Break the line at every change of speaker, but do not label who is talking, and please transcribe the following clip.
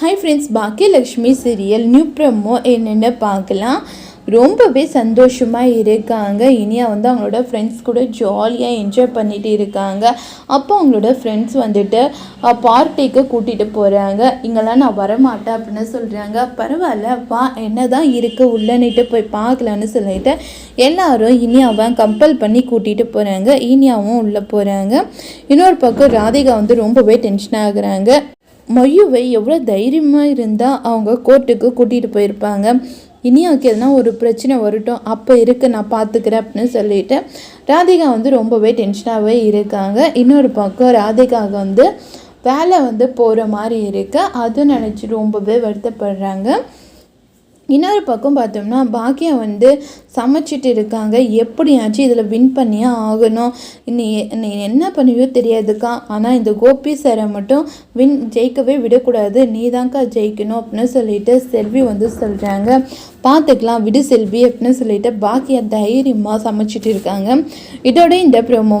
Hi friends Baakiyalakshmi serial new promo என்னென்னு பார்க்கலாம். ரொம்பவே சந்தோஷமாக இருக்காங்க. இனியா வந்து அவங்களோட ஃப்ரெண்ட்ஸ் கூட ஜாலியாக என்ஜாய் பண்ணிட்டு இருக்காங்க. அப்போ அவங்களோட ஃப்ரெண்ட்ஸ் வந்துட்டு பார்ட்டிக்கு கூட்டிகிட்டு போகிறாங்க இங்கெல்லாம் நான் வரமாட்டேன் அப்படின்னு சொல்கிறாங்க பரவாயில்ல வா என்ன தான் இருக்குது உள்ளன்னுட்டு போய் பார்க்கலான்னு சொல்லிட்டு எல்லாரும் இனியாவை கம்பல் பண்ணி கூட்டிகிட்டு போகிறாங்க இனியாவும் உள்ளே போகிறாங்க இன்னொரு பக்கம் ராதிகா வந்து ரொம்பவே டென்ஷன் ஆகுறாங்க. மொய்யுவை எவ்வளோ தைரியமாக இருந்தால் அவங்க கோர்ட்டுக்கு கூட்டிகிட்டு போயிருப்பாங்க. இனியாவுக்கு எதனா ஒரு பிரச்சனை வரட்டும் அப்போ இருக்கு நான் பார்த்துக்கிறேன் அப்படின்னு சொல்லிட்டு ராதிகா வந்து ரொம்பவே டென்ஷனாகவே இருக்காங்க. இன்னொரு பக்கம் ராதிகாவுக்கு வந்து வேலை வந்து போகிற மாதிரி இருக்குது அது நினச்சி ரொம்பவே வருத்தப்படுறாங்க. இன்னொரு பக்கம் பார்த்தோம்னா பாக்கியா வந்து சமைச்சிட்டு இருக்காங்க. எப்படியாச்சும் இதில் வின் பண்ணியே ஆகணும். நீ நீ என்ன பண்ணுவியோ தெரியாதுக்கா. ஆனால் இந்த கோபி சாரை மட்டும் வின் ஜெயிக்கவே விடக்கூடாது. நீ தான்க்கா ஜெயிக்கணும் அப்படின்னு சொல்லிட்டு செல்வி வந்து சொல்கிறாங்க பார்த்துக்கலாம் விடு செல்வி அப்படின்னு சொல்லிட்டு பாக்கியா தைரியமாக சமைச்சிட்டு இருக்காங்க. இதோட இந்த ப்ரோமோ